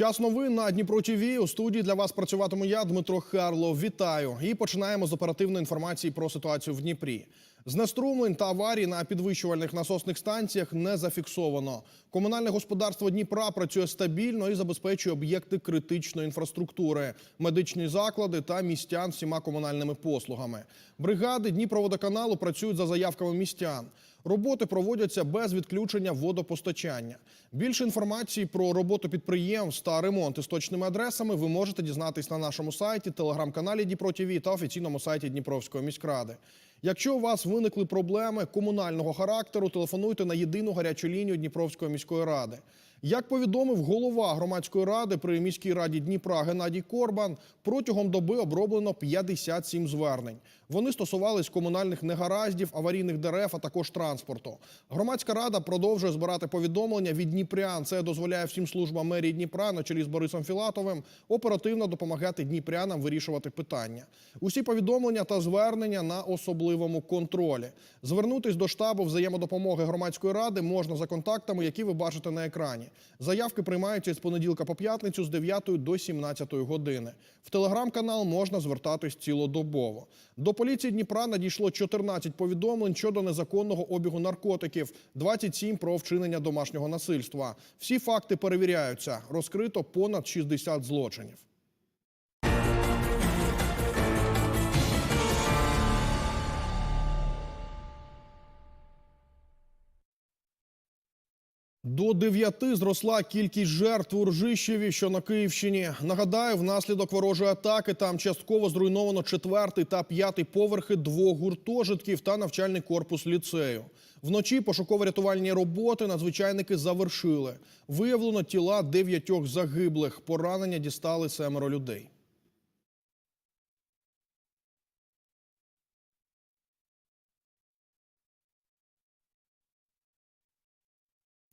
Час новин на Дніпро ТВ. У студії для вас працюватиму я, Дмитро Харлов. Вітаю. І починаємо з оперативної інформації про ситуацію в Дніпрі. Знеструмлень та аварій на підвищувальних насосних станціях не зафіксовано. Комунальне господарство Дніпра працює стабільно і забезпечує об'єкти критичної інфраструктури, медичні заклади та містян всіма комунальними послугами. Бригади Дніпроводоканалу працюють за заявками містян. Роботи проводяться без відключення водопостачання. Більше інформації про роботу підприємств та ремонт із точними адресами ви можете дізнатись на нашому сайті, телеграм-каналі Дніпро та офіційному сайті Дніпровської міськради. Якщо у вас виникли проблеми комунального характеру, телефонуйте на єдину гарячу лінію Дніпровської міської ради. Як повідомив голова громадської ради при міській раді Дніпра Геннадій Корбан, протягом доби оброблено 57 звернень. Вони стосувались комунальних негараздів, аварійних дерев, а також транспорту. Громадська рада продовжує збирати повідомлення від Дніпрян. Це дозволяє всім службам мерії Дніпра на чолі з Борисом Філатовим оперативно допомагати дніпрянам вирішувати питання. Усі повідомлення та звернення на особливому контролі. Звернутись до штабу взаємодопомоги громадської ради можна за контактами, які ви бачите на екрані. Заявки приймаються з понеділка по п'ятницю з 9 до 17 години. В телеграм-канал можна звертатись цілодобово. До поліції Дніпра надійшло 14 повідомлень щодо незаконного обігу наркотиків, 27 про вчинення домашнього насильства. Всі факти перевіряються. Розкрито понад 60 злочинів. До дев'яти зросла кількість жертв у Ржищеві, що на Київщині. Нагадаю, внаслідок ворожої атаки там частково зруйновано четвертий та п'ятий поверхи двох гуртожитків та навчальний корпус ліцею. Вночі пошуково-рятувальні роботи надзвичайники завершили. Виявлено тіла дев'ятьох загиблих. Поранення дістали семеро людей.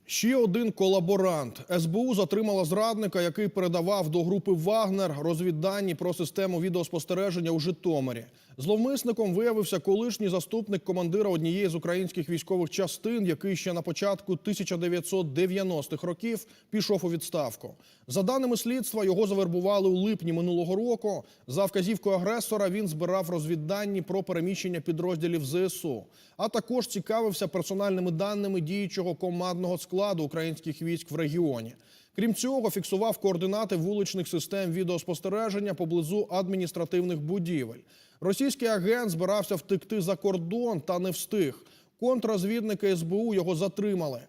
Ще один колаборант. СБУ затримала зрадника, який передавав до групи Вагнер розвіддані про систему відеоспостереження у Житомирі. Зловмисником виявився колишній заступник командира однієї з українських військових частин, який ще на початку 1990-х років пішов у відставку. За даними слідства, його завербували у липні минулого року. За вказівкою агресора він збирав розвіддані про переміщення підрозділів ЗСУ, а також цікавився персональними даними діючого командного складу українських військ в регіоні. Крім цього, фіксував координати вуличних систем відеоспостереження поблизу адміністративних будівель. Російський агент збирався втекти за кордон та не встиг. Контрозвідники СБУ його затримали.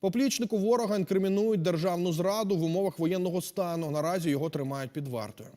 Поплічнику ворога інкримінують державну зраду в умовах воєнного стану. Наразі його тримають під вартою.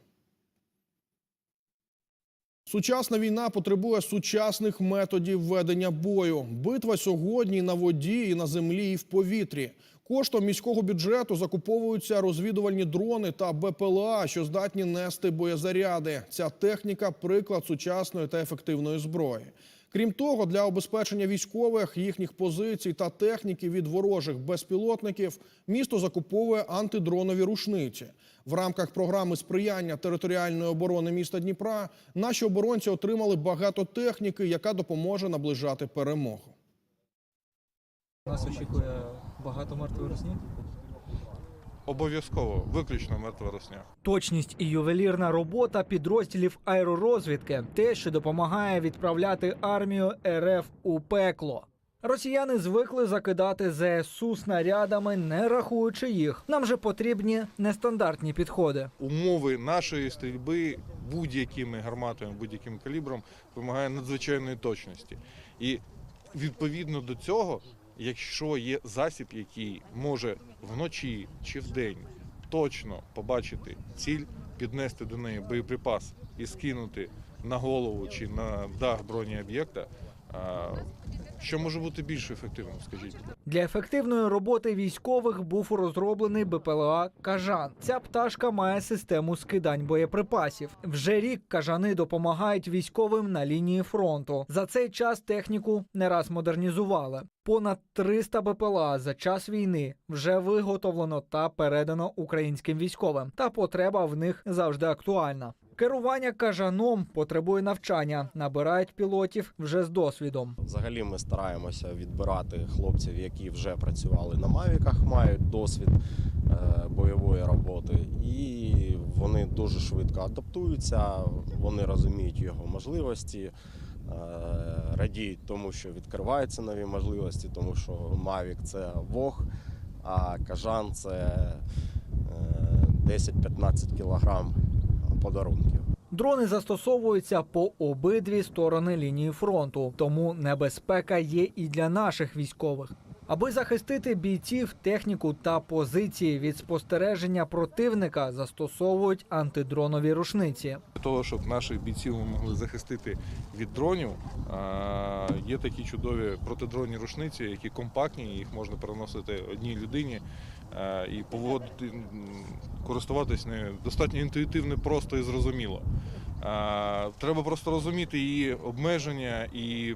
Сучасна війна потребує сучасних методів ведення бою. Битва сьогодні на воді, і на землі, і в повітрі. Коштом міського бюджету закуповуються розвідувальні дрони та БПЛА, що здатні нести боєзаряди. Ця техніка приклад сучасної та ефективної зброї. Крім того, для обезпечення військових, їхніх позицій та техніки від ворожих безпілотників місто закуповує антидронові рушниці. В рамках програми сприяння територіальної оборони міста Дніпра наші оборонці отримали багато техніки, яка допоможе наближати перемогу. Нас очікує багато мертвої русні. Обов'язково, виключно мертва росня. Точність і ювелірна робота підрозділів аеророзвідки те, що допомагає відправляти армію РФ у пекло. Росіяни звикли закидати ЗСУ снарядами, не рахуючи їх. Нам же потрібні нестандартні підходи. Умови нашої стрільби будь-якими гарматами, будь-яким калібром вимагає надзвичайної точності. І відповідно до цього, якщо є засіб, який може вночі чи вдень точно побачити ціль, піднести до неї боєприпас і скинути на голову чи на дах бронеоб'єкта, що може бути більш ефективним, скажіть? Для ефективної роботи військових був розроблений БПЛА Кажан. Ця пташка має систему скидань боєприпасів. Вже рік кажани допомагають військовим на лінії фронту. За цей час техніку не раз модернізували. Понад 300 БПЛА за час війни вже виготовлено та передано українським військовим. Та потреба в них завжди актуальна. Керування кажаном потребує навчання, набирають пілотів вже з досвідом. Взагалі ми стараємося відбирати хлопців, які вже працювали на мавіках, мають досвід е, бойової роботи, і вони дуже швидко адаптуються, вони розуміють його можливості, е, радіють тому, що відкриваються нові можливості, тому що Мавік це Вог, а кажан це е, 10-15 кілограм подарунків. Дрони застосовуються по обидві сторони лінії фронту, тому небезпека є і для наших військових. Аби захистити бійців, техніку та позиції від спостереження противника, застосовують антидронові рушниці. Для того, щоб наших бійців ми могли захистити від дронів, є такі чудові протидронні рушниці, які компактні, їх можна переносити одній людині і поводити, користуватись достатньо інтуїтивно, просто і зрозуміло. Треба просто розуміти її обмеження і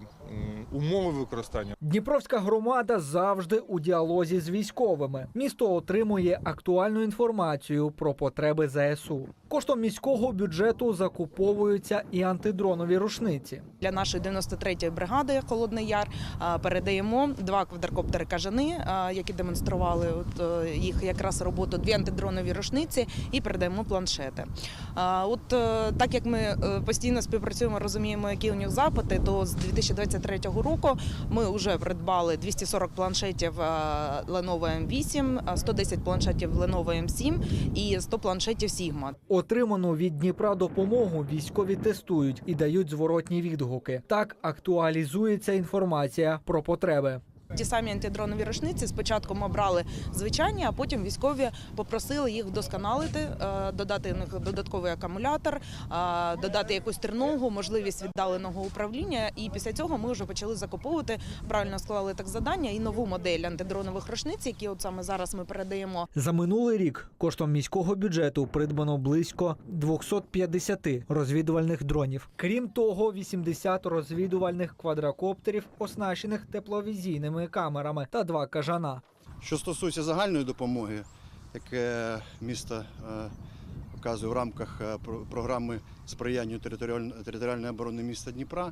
умови використання. Дніпровська громада завжди у діалозі з військовими. Місто отримує актуальну інформацію про потреби ЗСУ. Коштом міського бюджету закуповуються і антидронові рушниці. Для нашої 93-ї бригади Холодний Яр передаємо два квадрокоптери кажани, які демонстрували от е, їх якраз роботу, дві антидронові рушниці і передаємо планшети. От е, так як ми е, постійно співпрацюємо, розуміємо, які у них запити, то з 2023 року ми вже придбали 240 планшетів е, Lenovo M8, 110 планшетів Lenovo M7 і 100 планшетів Sigma. Отриману від Дніпра допомогу військові тестують і дають зворотні відгуки. Так актуалізується інформація про потреби. Ті самі антидронові рушниці спочатку ми брали звичайні, а потім військові попросили їх вдосконалити, е, додати них додатковий акумулятор, е, додати якусь триногу, можливість віддаленого управління. І після цього ми вже почали закуповувати, правильно склали так завдання і нову модель антидронових рушниць, які от саме зараз ми передаємо За минулий рік коштом міського бюджету придбано близько 250 розвідувальних дронів. Крім того, 80 розвідувальних квадрокоптерів, оснащених тепловізійними камерами та два кажана. Що стосується загальної допомоги, яке місто е, оказує в рамках е, програми сприяння територіальної оборони міста Дніпра,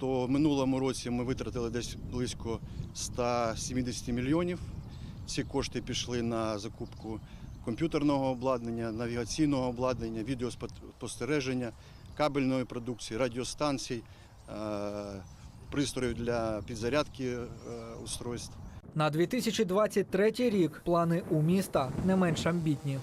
то в минулому році ми витратили десь близько 170 мільйонів. Ці кошти пішли на закупку комп'ютерного обладнання, навігаційного обладнання, відеоспостереження, кабельної продукції, радіостанцій, е, пристроїв для підзарядки е, устройств. На 2023 рік плани у міста не менш амбітні.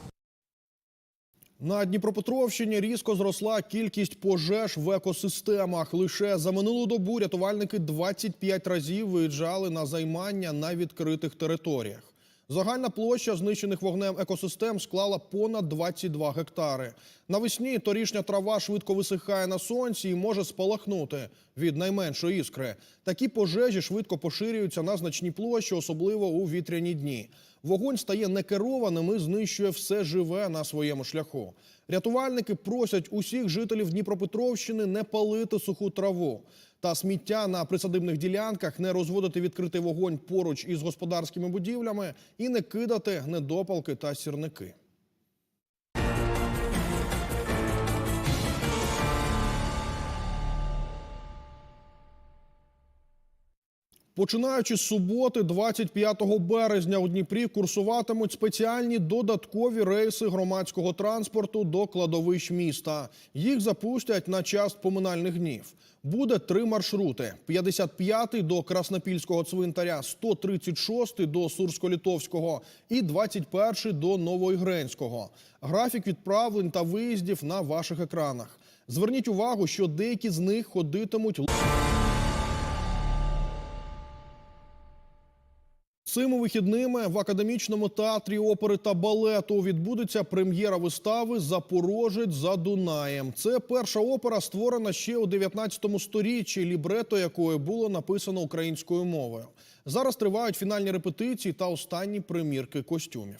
На Дніпропетровщині різко зросла кількість пожеж в екосистемах. Лише за минулу добу рятувальники 25 разів виїжджали на займання на відкритих територіях. Загальна площа знищених вогнем екосистем склала понад 22 гектари. Навесні торішня трава швидко висихає на сонці і може спалахнути від найменшої іскри. Такі пожежі швидко поширюються на значні площі, особливо у вітряні дні. Вогонь стає некерованим і знищує все живе на своєму шляху. Рятувальники просять усіх жителів Дніпропетровщини не палити суху траву та сміття на присадибних ділянках, не розводити відкритий вогонь поруч із господарськими будівлями і не кидати недопалки та сірники. Починаючи з суботи, 25 березня у Дніпрі курсуватимуть спеціальні додаткові рейси громадського транспорту до кладовищ міста. Їх запустять на час поминальних днів. Буде три маршрути: 55-й до Краснопільського цвинтаря, 136-й до Сурсько-Літовського і 21-й до Новоігренського. Графік відправлень та виїздів на ваших екранах. Зверніть увагу, що деякі з них ходитимуть Цими вихідними в академічному театрі опери та балету відбудеться прем'єра вистави Запорожець за Дунаєм. Це перша опера, створена ще у 19 сторіччі, лібрето якої було написано українською мовою. Зараз тривають фінальні репетиції та останні примірки костюмів.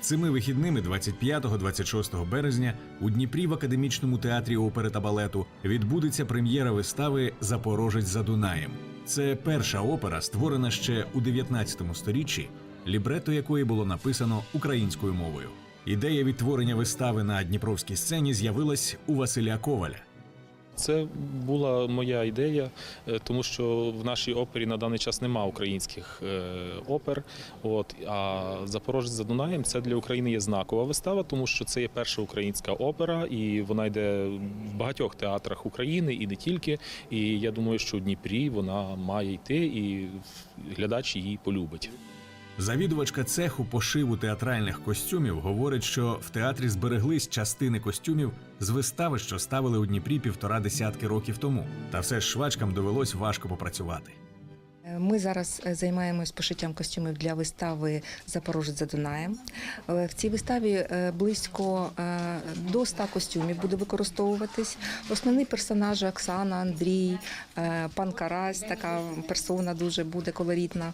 Цими вихідними 25-26 березня у Дніпрі в академічному театрі опери та балету відбудеться прем'єра вистави Запорожець за Дунаєм. Це перша опера, створена ще у 19 сторіччі, лібрето якої було написано українською мовою. Ідея відтворення вистави на дніпровській сцені з'явилась у Василя Коваля. Це була моя ідея, е, тому що в нашій опері на даний час нема українських е, опер. От а Запорожець за Дунаєм це для України є знакова вистава, тому що це є перша українська опера, і вона йде в багатьох театрах України і не тільки. І я думаю, що у Дніпрі вона має йти, і глядач її полюбить. Завідувачка цеху пошиву театральних костюмів говорить, що в театрі збереглись частини костюмів з вистави, що ставили у Дніпрі півтора десятки років тому. Та все ж швачкам довелось важко попрацювати. Ми зараз е, займаємось пошиттям костюмів для вистави Запорожець за Дунаєм. Е, В цій виставі е, близько е, до 100 костюмів буде використовуватись. Основні персонажі Оксана, Андрій, е, пан Карась, така персона дуже буде колоритна.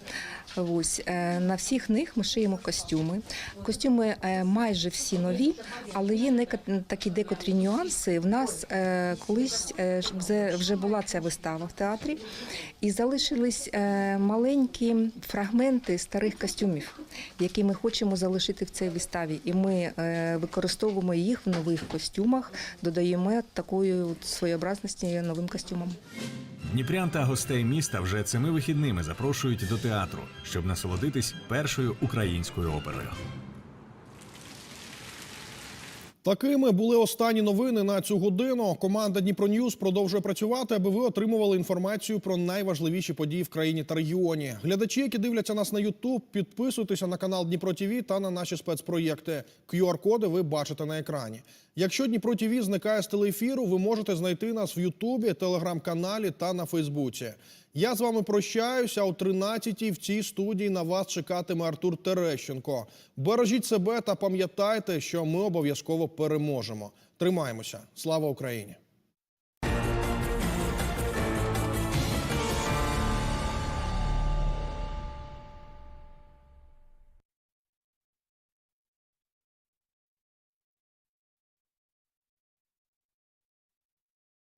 Ось е, на всіх них ми шиємо костюми. Костюми е, майже всі нові, але є такі декотрі нюанси. В нас е, колись е, вже- була ця вистава в театрі, і залишились е, маленькі фрагменти старих костюмів, які ми хочемо залишити в цій виставі. І ми е, використовуємо їх в нових костюмах, додаємо такої своєобразності новим костюмам. Дніпрян та гостей міста вже цими вихідними запрошують до театру, щоб насолодитись першою українською оперою. Такими були останні новини на цю годину. Команда Дніпро Ньюз продовжує працювати, аби ви отримували інформацію про найважливіші події в країні та регіоні. Глядачі, які дивляться нас на Ютуб, підписуйтеся на канал Дніпро Тіві та на наші спецпроєкти. QR-коди ви бачите на екрані. Якщо Дніпро ТІВІ зникає з телеефіру, ви можете знайти нас в Ютубі, телеграм-каналі та на Фейсбуці. Я з вами прощаюся о 13-й в цій студії. На вас чекатиме Артур Терещенко. Бережіть себе та пам'ятайте, що ми обов'язково переможемо. Тримаємося. Слава Україні!